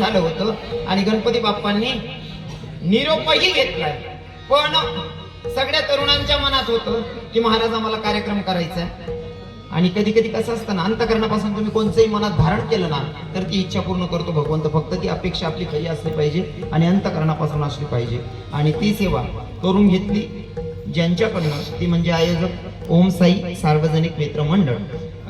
झालं होतं. आणि गणपती बाप्पांनी निरोपही घेतलाय. पण सगळ्या तरुणांच्या मनात होतं की महाराज आम्हाला कार्यक्रम करायचा आणि कधी कधी कसं असतं ना अंतकरणापासून तुम्ही कोणतंही मनात धारण केलं ना तर ती इच्छा पूर्ण करतो भगवंत. फक्त ती अपेक्षा आपली खरी असली पाहिजे आणि अंतकरणापासून असली पाहिजे. आणि ती सेवा करून घेतली ज्यांच्याकडनं ती म्हणजे आयोजक ओम साई सार्वजनिक मित्र मंडळ.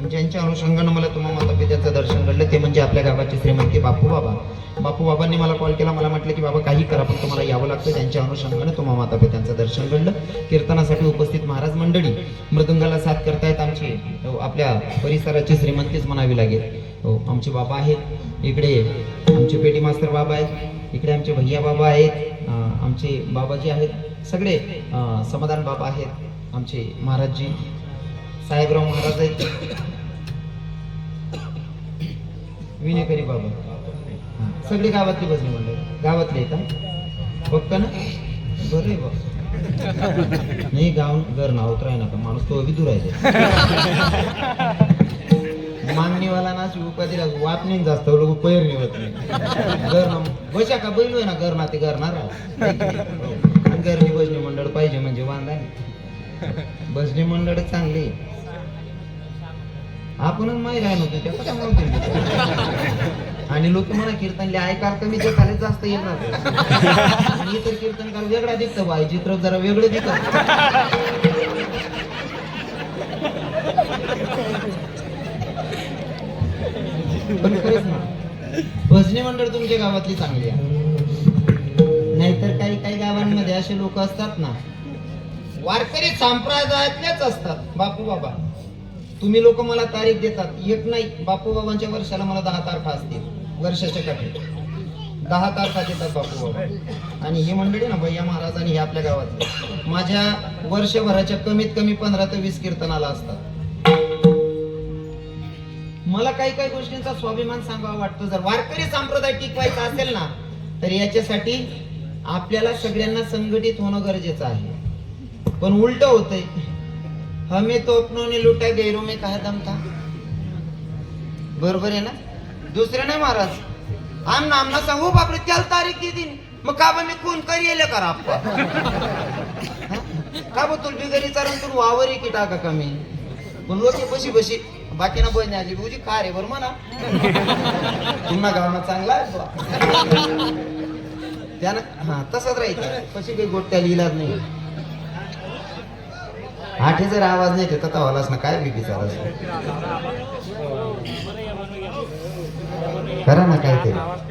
आणि ज्यांच्या अनुषंगानं मला तुम्हा माता पित्याचं दर्शन घडलं ते म्हणजे आपल्या गावाचे श्रीमंती बापू बाबा बापू बाबांनी मला कॉल केला मला म्हटलं की बाबा काही करा पण तुम्हाला यावं लागतं. त्यांच्या अनुषंगानं तुम्हा माता पित्यांचं दर्शन घडलं. कीर्तनासाठी उपस्थित महाराज मंडळी मृदुंगाला साथ करतायत आमची हो, आपल्या परिसराची श्रीमंतीच म्हणावी लागेल. हो आमचे बाबा आहेत इकडे आमचे पेटी मास्तर बाबा आहेत इकडे आमचे भैया बाबा आहेत आमचे बाबाजी आहेत सगळे समाधान बाबा आहेत आमचे महाराजजी. साहेबराव महाराज आहेत. विनेकरी बाबा. सगळी गावातली भजनी मंडळ गावातली आहेत बघता ना? बरे आहे नाही गाव जर नाव तर ना का माणूस तो बी आहे मागणीवाला ना अशी दिला वाप नाही जास्त लोक पैर निवत नाही. घर ना बशा का बैल आहे ना घर ना ते करणार हो. घरनी भजनी मंडळ पाहिजे म्हणजे वांदा नाही. भजनी मंडळ चांगली आपणच माहीत आहे नव्हतं त्या कशा आणि लोक म्हणा कीर्तनले आयकार कमी जे खाली जास्त येणार. आणि इतर कीर्तनकार वेगळा दिसतं बाई चित्र जरा वेगळं दिसत पण खरंच ना भजनी मंडळ तुमच्या गावातली चांगली आहे. नाहीतर काही काही गावांमध्ये असे लोक असतात ना वारकरी संप्रदायातलेच असतात. बापू बाबा तुम्ही लोक मला तारीख देतात. एक नाही. बापू बाबांच्या वर्षाला मला दहा तारखा असतील. वर्षाच्या काठी दहा तारखा देतात बापू बाबा आणि ही मंडळी ना भैया महाराज आणि हे आपल्या गावातले. माझ्या वर्षभराच्या कमीत कमी पंधरा ते वीस कीर्तनाला असतात. मला काही काही गोष्टींचा स्वाभिमान सांगावा वाटतो. जर वारकरी संप्रदाय टिकवायचा असेल ना तर याच्यासाठी आपल्याला सगळ्यांना संघटित होणं गरजेचं आहे. पण उलट होतंय. हमें तो अपनों ने लूटा गैरों में कहा दम था। बरोबर आहे ना? दुसरे नाही महाराज आम नामना सांगू बापरे त्याला तारीख दिली मग का बा मी कोण करियले करा आप्पा का बा तुला बिगरी चालून तू वावर की टाका कमी? पण लोक बशी बशी बाकी ना बहिणी आली बुजी का रे बरं म्हणा पुन्हा गावना चांगला आहे त्यानं हा तसंच राहायचं. कशी काही गोट्या लिहिलाच नाही. आठे जर आवाज नाही देत तर वालास ना? काय बी बिचारा करा ना काहीतरी.